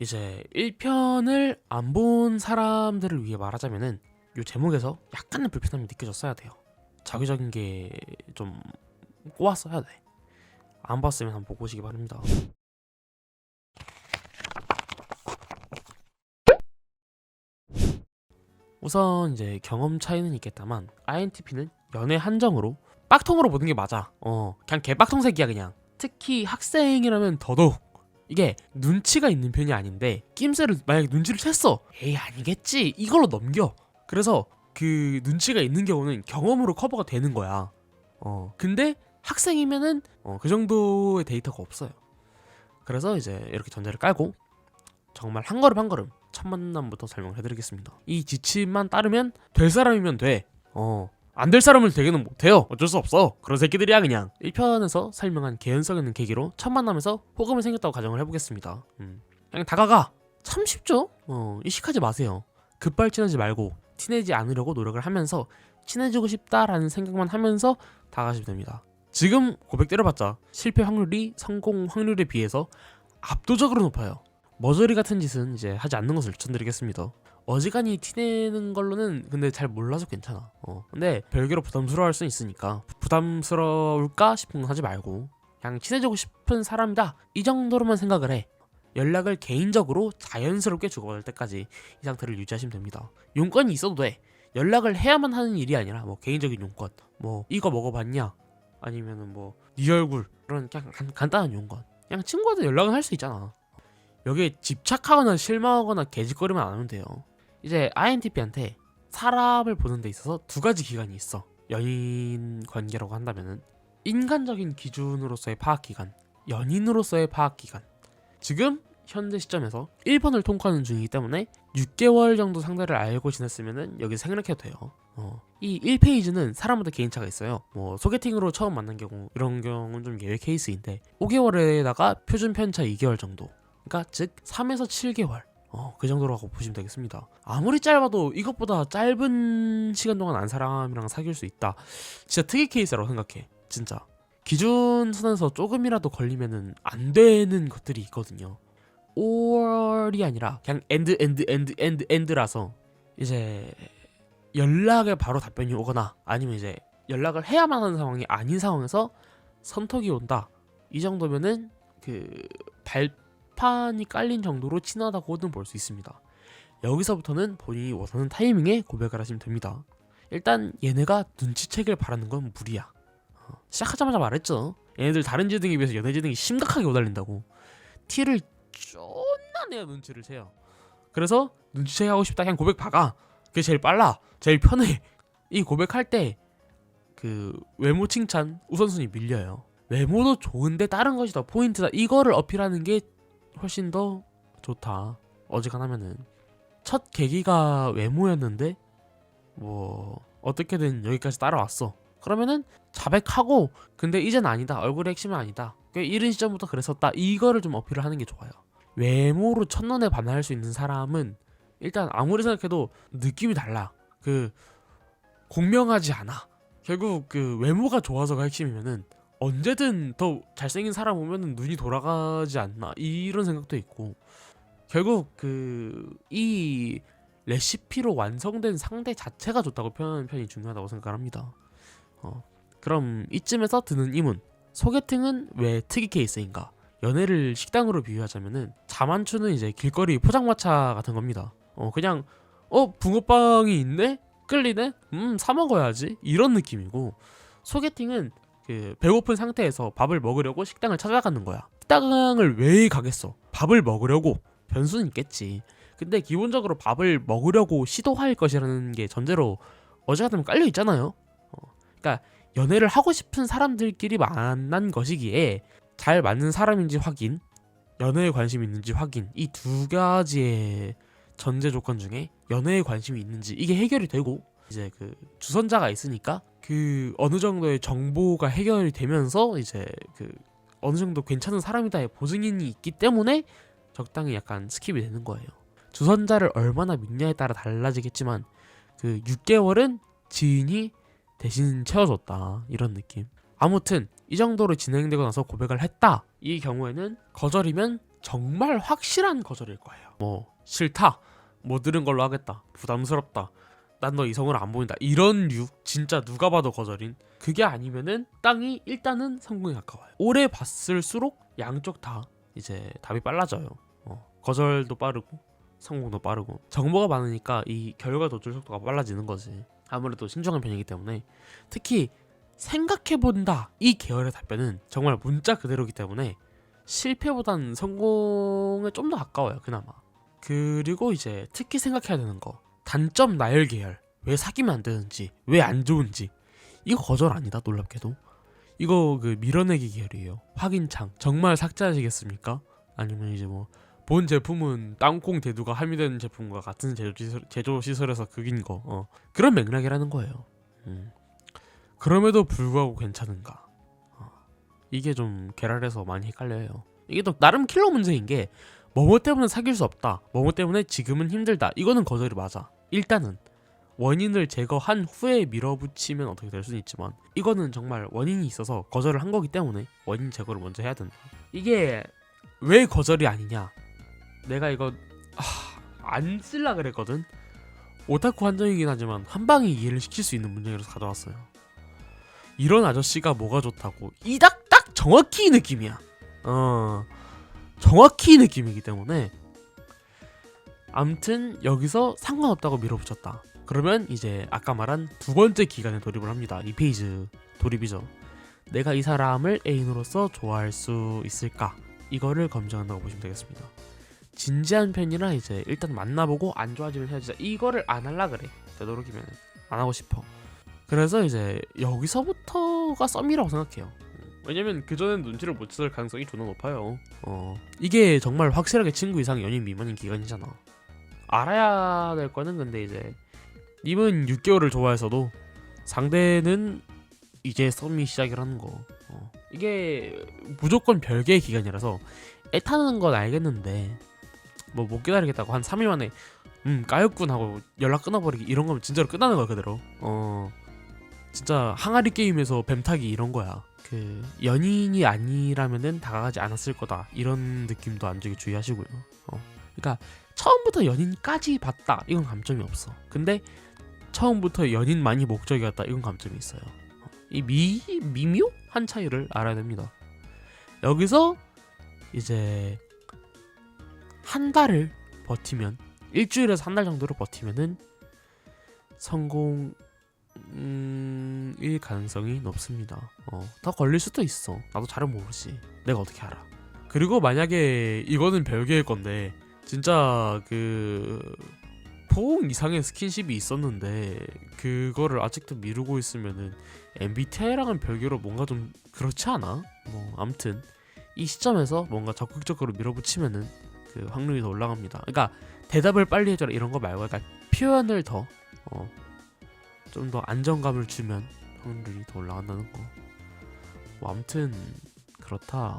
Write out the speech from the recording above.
이제 1편을 안 본 사람들을 위해 말하자면은 요 제목에서 약간의 불편함이 느껴졌어야 돼요. 자기적인 게 좀 꼬았어야 돼. 안 봤으면 한번 보고 오시기 바랍니다. 우선 이제 경험 차이는 있겠다만 INTP는 연애 한정으로 빡통으로 보는 게 맞아. 어, 그냥 개빡통색이야 그냥. 특히 학생이라면 더더욱 이게 눈치가 있는 편이 아닌데 낌새를 만약에 눈치를 챘어. 에이 아니겠지. 이걸로 넘겨. 그래서 그 눈치가 있는 경우는 경험으로 커버가 되는 거야. 어, 근데 학생이면은 어, 그 정도의 데이터가 없어요. 그래서 이제 이렇게 전제를 깔고 정말 한 걸음 한 걸음 첫 만남부터 설명을 해드리겠습니다. 이 지침만 따르면 될 사람이면 돼. 어. 안 될 사람을 되게는 못해요. 어쩔 수 없어. 그런 새끼들이야 그냥. 1편에서 설명한 개연성 있는 계기로 첫 만남에서 호감이 생겼다고 가정을 해보겠습니다. 음. 그냥 다가가. 참 쉽죠? 어, 의식하지 마세요. 급발진하지 말고 친해지지 않으려고 노력을 하면서 친해지고 싶다라는 생각만 하면서 다가가시면 됩니다. 지금 고백 때려봤자 실패 확률이 성공 확률에 비해서 압도적으로 높아요. 머저리 같은 짓은 이제 하지 않는 것을 추천드리겠습니다. 어지간히 티내는 걸로는 근데 잘 몰라서 괜찮아. 어. 근데 별개로 부담스러워할 수 있으니까 부담스러울까 싶은 건 하지 말고 그냥 친해지고 싶은 사람이다 이 정도로만 생각을 해. 연락을 개인적으로 자연스럽게 주고받을 때까지 이 상태를 유지하시면 됩니다. 용건이 있어도 돼. 연락을 해야만 하는 일이 아니라 뭐 개인적인 용건, 뭐 이거 먹어봤냐, 아니면은 뭐네 얼굴 그런 그냥 간, 간단한 용건. 그냥 친구한테 연락은 할 수 있잖아. 여기에 집착하거나 실망하거나 개짓거리만 안 하면 돼요. 이제 INTP한테 사람을 보는 데 있어서 두 가지 기간이 있어. 연인 관계라고 한다면은 인간적인 기준으로서의 파악 기간, 연인으로서의 파악 기간. 지금 현재 시점에서 1번을 통과하는 중이기 때문에 6개월 정도 상대를 알고 지냈으면은 여기 생략해도 돼요. 어. 이 1페이지는 사람마다 개인차가 있어요. 뭐 소개팅으로 처음 만난 경우 이런 경우는 좀 예외 케이스인데 5개월에다가 표준 편차 2개월 정도. 그러니까 즉 3에서 7개월. 어, 그 정도라고 보시면 되겠습니다. 아무리 짧아도 이것보다 짧은 시간 동안 안 사람이랑 사귈 수 있다. 진짜 특이 케이스라고 생각해. 진짜. 기준 선에서 조금이라도 걸리면은 안 되는 것들이 있거든요. 5월이 아니라 그냥 엔드 엔드 엔드 엔드 엔드라서 이제 연락에 바로 답변이 오거나 아니면 이제 연락을 해야만 하는 상황이 아닌 상황에서 선톡이 온다. 이 정도면은 그 발 판이 깔린 정도로 친하다고는 볼수 있습니다. 여기서부터는 본인이 원하는 타이밍에 고백을 하시면 됩니다. 일단 얘네가 눈치채길 바라는 건 무리야. 어, 시작하자마자 말했죠. 얘네들 다른 지등에 비해서 연애 지등이 심각하게 오달린다고. 티를 존나 내가 눈치를 채요. 그래서 눈치채기 하고 싶다 그냥 고백 박아. 그게 제일 빨라. 제일 편해. 이 고백할 때 그 외모 칭찬 우선순위 밀려요. 외모도 좋은데 다른 것이 더 포인트다. 이거를 어필하는 게 훨씬 더 좋다. 어지간하면은 첫 계기가 외모였는데 뭐 어떻게든 여기까지 따라왔어. 그러면은 자백하고 근데 이젠 아니다. 얼굴의 핵심은 아니다. 꽤 이른 시점부터 그랬었다. 이거를 좀 어필을 하는 게 좋아요. 외모로 첫눈에 반할 수 있는 사람은 일단 아무리 생각해도 느낌이 달라. 그 공명하지 않아. 결국 그 외모가 좋아서가 핵심이면은 언제든 더 잘생긴 사람 오면은 눈이 돌아가지 않나 이런 생각도 있고 결국 그 이 레시피로 완성된 상대 자체가 좋다고 표현하는 편이 중요하다고 생각합니다. 어, 그럼 이쯤에서 드는 이문 소개팅은 왜 특이 케이스인가? 연애를 식당으로 비유하자면은 자만추는 이제 길거리 포장마차 같은 겁니다. 어 그냥 어 붕어빵이 있네 끌리네 음 사 먹어야지 이런 느낌이고 소개팅은 그 배고픈 상태에서 밥을 먹으려고 식당을 찾아가는 거야. 식당을 왜 가겠어? 밥을 먹으려고 변수는 있겠지. 근데 기본적으로 밥을 먹으려고 시도할 것이라는 게 전제로 어제같으면 깔려 있잖아요. 어, 그러니까 연애를 하고 싶은 사람들끼리 만난 것이기에 잘 맞는 사람인지 확인, 연애에 관심이 있는지 확인 이 두 가지의 전제 조건 중에 연애에 관심이 있는지 이게 해결이 되고 이제 그 주선자가 있으니까 그 어느 정도의 정보가 해결이 되면서 이제 그 어느 정도 괜찮은 사람이다의 보증인이 있기 때문에 적당히 약간 스킵이 되는 거예요. 주선자를 얼마나 믿냐에 따라 달라지겠지만 그 6개월은 지인이 대신 채워줬다 이런 느낌. 아무튼 이 정도로 진행되고 나서 고백을 했다. 이 경우에는 거절이면 정말 확실한 거절일 거예요. 뭐 싫다, 못 들은 걸로 하겠다, 부담스럽다, 난 너 이성을 안 보인다. 이런 류 진짜 누가 봐도 거절인. 그게 아니면은 땅이 일단은 성공에 가까워요. 오래 봤을수록 양쪽 다 이제 답이 빨라져요. 어, 거절도 빠르고 성공도 빠르고. 정보가 많으니까 이 결과 도출 속도가 빨라지는 거지. 아무래도 신중한 편이기 때문에. 특히 생각해본다. 이 계열의 답변은 정말 문자 그대로기 때문에 실패보단 성공에 좀 더 가까워요 그나마. 그리고 이제 특히 생각해야 되는 거 단점 나열 계열. 왜 사귀면 안 되는지 왜 안 좋은지. 이거 거절 아니다 놀랍게도. 이거 그 밀어내기 계열이에요. 확인창. 정말 삭제하시겠습니까? 아니면 이제 뭐 본 제품은 땅콩 대두가 함유되는 제품과 같은 제조 시설, 시설 에서 극인 거. 어. 그런 맥락이라는 거예요. 음. 그럼에도 불구하고 괜찮은가? 어. 이게 좀 계랄해서 많이 헷갈려요. 이게 또 나름 킬러 문제인 게 뭐뭐 때문에 사귈 수 없다. 뭐뭐 때문에 지금은 힘들다. 이거는 거절이 맞아 일단은 원인을 제거한 후에 밀어붙이면 어떻게 될 수는 있지만 이거는 정말 원인이 있어서 거절을 한 거기 때문에 원인 제거를 먼저 해야 된다. 이게 왜 거절이 아니냐? 내가 이거 아, 안 쓸라 그랬거든? 오타쿠 한정이긴 하지만 한 방에 이해를 시킬 수 있는 문장이라서 가져왔어요. 이런 아저씨가 뭐가 좋다고? 이딱딱 정확히 이 느낌이야. 어 정확히 이 느낌이기 때문에 암튼 여기서 상관없다고 밀어붙였다. 그러면 이제 아까 말한 두 번째 기간에 돌입을 합니다. 이 페이지 돌입이죠. 내가 이 사람을 애인으로서 좋아할 수 있을까? 이거를 검증한다고 보시면 되겠습니다. 진지한 편이라 이제 일단 만나보고 안 좋아지면 헤어지자. 이거를 안 할라 그래. 되도록이면 안 하고 싶어. 그래서 이제 여기서부터가 썸이라고 생각해요. 왜냐면 그전엔 눈치를 못 채을 가능성이 존나 높아요. 어 이게 정말 확실하게 친구 이상 연인 미만인 기간이잖아 알아야 될 거는 근데 이제 님은 6개월을 좋아해서도 상대는 이제 썸이 시작이라는 거. 어. 이게 무조건 별개의 기간이라서 애타는 건 알겠는데 뭐 못 기다리겠다고 한 3일 만에 음 까였군 하고 연락 끊어버리기 이런 거면 진짜로 끝나는 거야 그대로. 어. 진짜 항아리 게임에서 뱀타기 이런 거야. 그 연인이 아니라면은 다가가지 않았을 거다. 이런 느낌도 안 주게 주의하시고요. 어 그러니까 처음부터 연인까지 봤다 이건 감점이 없어 근데 처음부터 연인만이 목적이었다 이건 감점이 있어요 어, 이 미, 미묘한 차이를 알아야 됩니다 여기서 이제 한 달을 버티면 일주일에서 한 달 정도를 버티면은 성공일 가능성이 높습니다. 어, 더 걸릴 수도 있어. 나도 잘은 모르지. 내가 어떻게 알아? 그리고 만약에 이거는 별개일 건데 진짜 그 포옹 이상의 스킨십이 있었는데 그거를 아직도 미루고 있으면은 MBTI랑은 별개로 뭔가 좀 그렇지 않아? 뭐 아무튼 이 시점에서 뭔가 적극적으로 밀어붙이면은 그 확률이 더 올라갑니다. 그러니까 대답을 빨리 해줘라 이런 거 말고 그러니까 표현을 더 어, 좀 더 안정감을 주면 확률이 더 올라간다는 거. 뭐 아무튼 그렇다.